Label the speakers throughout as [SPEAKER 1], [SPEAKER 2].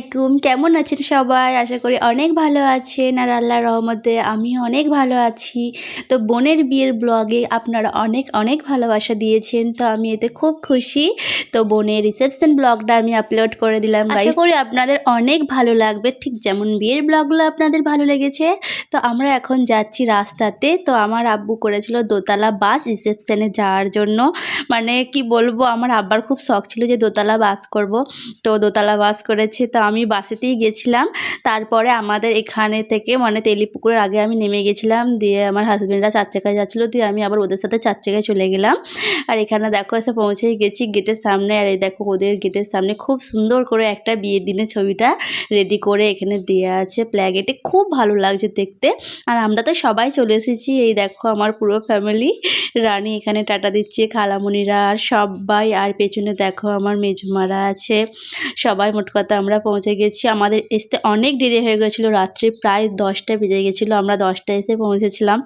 [SPEAKER 1] আলাইকুম। কেমন আছেন সবাই? আশা করি অনেক ভালো আছেন। আর আল্লাহর রহমতে আমি অনেক ভালো আছি। তো বোনের বিয়ের ব্লগে আপনারা অনেক অনেক ভালোবাসা দিয়েছেন। তো আমি এতে খুব খুশি। তো বোনের রিসেপশন ব্লগটা আমি আপলোড করে দিলাম। আশা করি আপনাদের অনেক ভালো লাগবে। ঠিক যেমন বিয়ের ব্লগগুলো আপনাদের ভালো লেগেছে। তো আমরা এখন যাচ্ছি রাস্তাতে। তো আমার আব্বু করেছিল দোতলা বাস রিসেপশনে যাওয়ার জন্য। মানে কি বলব আমার আব্বার খুব শখ ছিল যে দোতলা বাস করব। তো দোতলা বাস করেছে। তো আমি বাসেতেই গেছিলাম। তারপরে আমাদের এখানে থেকে মানে তেলিপুকুরের আগে আমি নেমে গেছিলাম। দিয়ে আমার হাজব্যান্ডরা চার চাকায় যাচ্ছিল। দিয়ে আমি আবার ওদের সাথে চার চাকায় চলে গেলাম। আর এখানে দেখো এসে পৌঁছে গেছি গেটের সামনে। আর এই দেখো ওদের গেটের সামনে খুব সুন্দর করে একটা বিয়ের দিনের ছবিটা রেডি করে এখানে দেওয়া আছে। প্ল্যাগেটে খুব ভালো লাগছে দেখতে। আর আমরা তো সবাই চলে এসেছি। এই দেখো আমার পুরো ফ্যামিলি রানী এখানে টাটা দিচ্ছে খালামণিরা আর সবাই। আর পেছনে দেখো আমার মেজমারা আছে। সবাই মোট কথা আমরা পৌঁছে গেছি। আমাদের আসতে অনেক দেরি হয়ে গেছিল রাত্রে প্রায় দশটা বেজে গেছিল আমরা দশটা এসে পৌঁছেছিলাম।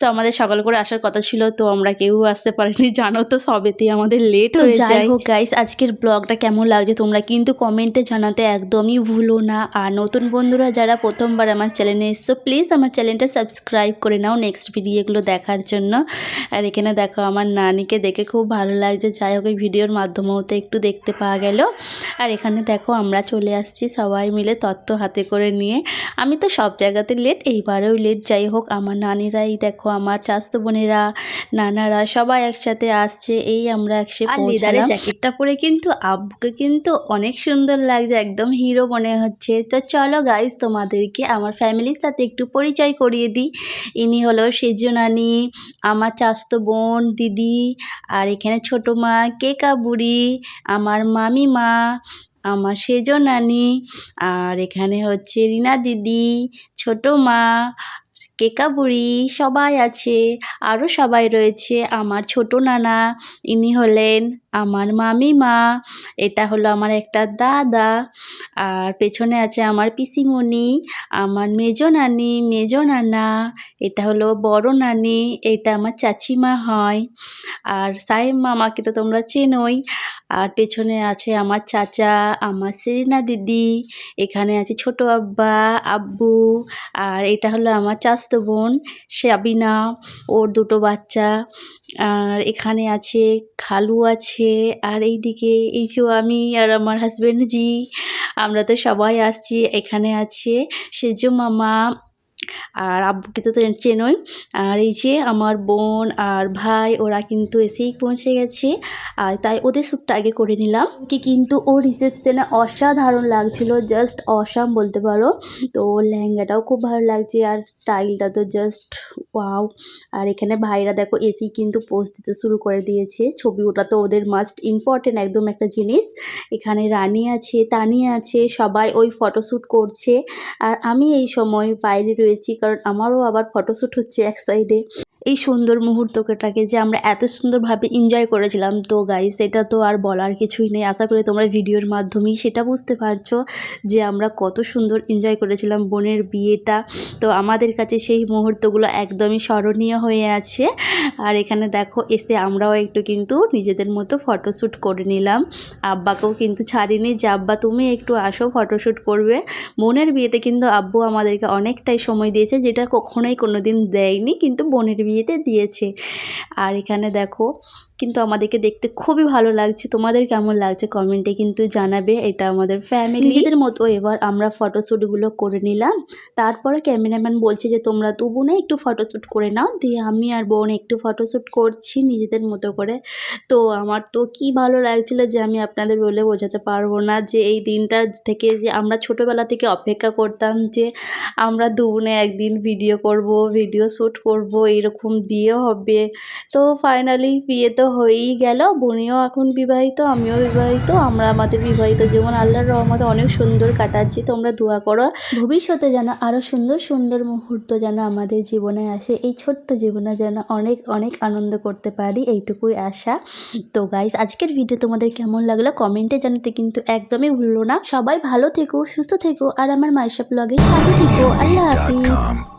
[SPEAKER 1] তো আমাদের সকাল করে আসার কথা ছিল তো আমরা কেউ আসতে পারিনি জানো তো সবেতেই আমাদের লেট হয়ে
[SPEAKER 2] যাই
[SPEAKER 1] যায়। হোক গাইস আজকের ব্লগটা কেমন লাগছে তোমরা কিন্তু কমেন্টে জানাতে একদমই ভুলো না। আর নতুন বন্ধুরা যারা প্রথমবার আমার চ্যানেলে এসছো প্লিজ আমার চ্যানেলটা সাবস্ক্রাইব করে নাও নেক্সট ভিডিওগুলো দেখার জন্য। আর এখানে দেখো আমার নানিকে দেখে খুব ভালো লাগছে যাই হোক এই ভিডিওর মাধ্যমেও তো একটু দেখতে পাওয়া গেল। আর এখানে দেখো আমরা চলে আসছি। সবাই মিলে তত্ত্ব হাতে করে নিয়ে। আমি তো সব জায়গাতে লেট এইবারেও লেট যাই হোক আমার নানিরাই দেখো আমার চাস্তো বোনেরা নানারা সবাই একসাথে আসছে এই আমরা একসাথে জ্যাকেটটা পরে কিন্তু আব্বুকে কিন্তু অনেক সুন্দর লাগছে একদম হিরো মনে হচ্ছে। তো চলো গাইজ তোমাদেরকে আমার ফ্যামিলির সাথে একটু পরিচয় করিয়ে দিই। ইনি হলো সেজু নানি আমার চাস্তো বোন দিদি আর এখানে ছোট মা কেকা বুড়ি আমার মামি মা আমার সেজো নানি, আর এখানে হচ্ছে রিনা দিদি, ছোটো মা, কেকা বুড়ি সবাই আছে আরও সবাই রয়েছে। আমার ছোট নানা, ইনি হলেন আমার মামিমা, এটা হলো আমার একটা দাদা, আর পেছনে আছে আমার পিসিমণি, আমার মেজো নানি, মেজো নানা, এটা হলো বড় নানি, এটা আমার চাচিমা হয়, আর সাহেব মামাকে তো তোমরা চেনোই, আর পেছনে আছে আমার চাচা, আমার সেরিনা দিদি, এখানে আছে ছোট আব্বা, আব্বু, আর এটা হলো আমার চাস্তো বোন সাবিনা ওর দুটো বাচ্চা আর এখানে আছে খালু আছে, আর এইদিকে এই যে আমি আর আমার হাজব্যান্ড জি, আমরা তো সবাই আসছি। এখানে আছে সেজ মামা আর আব্বুকে তো চেনই। আর এই যে আমার বোন আর ভাই, ওরা কিন্তু এসেই পৌঁছে গেছে। আর তাই ওদের শ্যুটটা আগে করে নিলাম। কি কিন্তু ও রিসেপশনে অসাধারণ লাগছিল জাস্ট অসাম বলতে পারো। তো লেহেঙ্গাটাও খুব ভালো লাগছে আর স্টাইলটা তো জাস্ট ওয়াও আর এখানে ভাইরা দেখো এসি কিন্তু পোস্ট দিতে শুরু করে দিয়েছে। ছবি ওটা তো ওদের মাস্ট ইম্পর্টেন্ট একদম একটা জিনিস। এখানে রানি আছে তানি আছে, সবাই ওই ফটোশ্যুট করছে। আর আমি এই সময় বাইরে রয়েছি কারণ আমারও আবার ফটোশ্যুট হচ্ছে এক সাইডে এই সুন্দর মুহূর্তটাকে যে আমরা এত সুন্দরভাবে এনজয় করেছিলাম। তো গাইস এটা তো আর বলার কিছুই নেই। আশা করি তোমরা ভিডিওর মাধ্যমেই সেটা বুঝতে পারছ যে আমরা কত সুন্দর এনজয় করেছিলাম বোনের বিয়েটা। তো আমাদের কাছে সেই মুহূর্তগুলো একদমই স্মরণীয় হয়ে আছে। আর এখানে দেখো, এসে আমরাও একটু কিন্তু নিজেদের মতো ফটোশ্যুট করে নিলাম। আব্বাকেও কিন্তু ছাড়িনি যে, আব্বা, তুমি একটু আসো ফটোশ্যুট করবে। বোনের বিয়েতে কিন্তু আব্বু আমাদেরকে অনেকটাই সময় দিয়েছে, যেটা কখনোই কোনো দিন দেয়নি, কিন্তু বোনের বিয়েতে দিয়েছে। আর এখানে দেখো কিন্তু আমাদেরকে দেখতে খুবই ভালো লাগছে। তোমাদের কেমন লাগছে কমেন্টে কিন্তু জানাবে। এটা আমাদের ফ্যামিলি নিজেদের মতো। এবার আমরা ফটোশ্যুটগুলো করে নিলাম। তারপরে ক্যামেরাম্যান বলছে যে তোমরা দু বোনে একটু ফটোশ্যুট করে নাও। দিয়ে আমি আর বোন একটু ফটোশ্যুট করছি নিজেদের মতো করে। তো আমার তো কি ভালো লাগছিল যে আমি আপনাদের বলে বোঝাতে পারব না যে এই দিনটা থেকে যে আমরা ছোটোবেলা থেকে অপেক্ষা করতাম যে আমরা দু বোনে একদিন ভিডিও করব ভিডিও শ্যুট করব এরকম বিয়ে হবে। তো ফাইনালি বিয়ে তো হয়েই গেল। বোনিও এখন বিবাহিত, আমিও বিবাহিত, আমরা আমাদের বিবাহিত জীবন। আল্লাহর রহমতে অনেক সুন্দর কাটাচ্ছি। তোমরা দোয়া করো। ভবিষ্যতে যেন আরও সুন্দর সুন্দর মুহূর্ত যেন আমাদের জীবনে আসে। এই ছোট্ট জীবনে যেন অনেক অনেক আনন্দ করতে পারি, এইটুকুই আশা। তো গাইজ আজকের ভিডিও তোমাদের কেমন লাগল? কমেন্টে জানাতে কিন্তু একদমই ভুললো না। সবাই ভালো থেকো, সুস্থ থেকো। আর আমার মাইশা ব্লগের সাথে থেকো। আল্লাহ হাফিজ.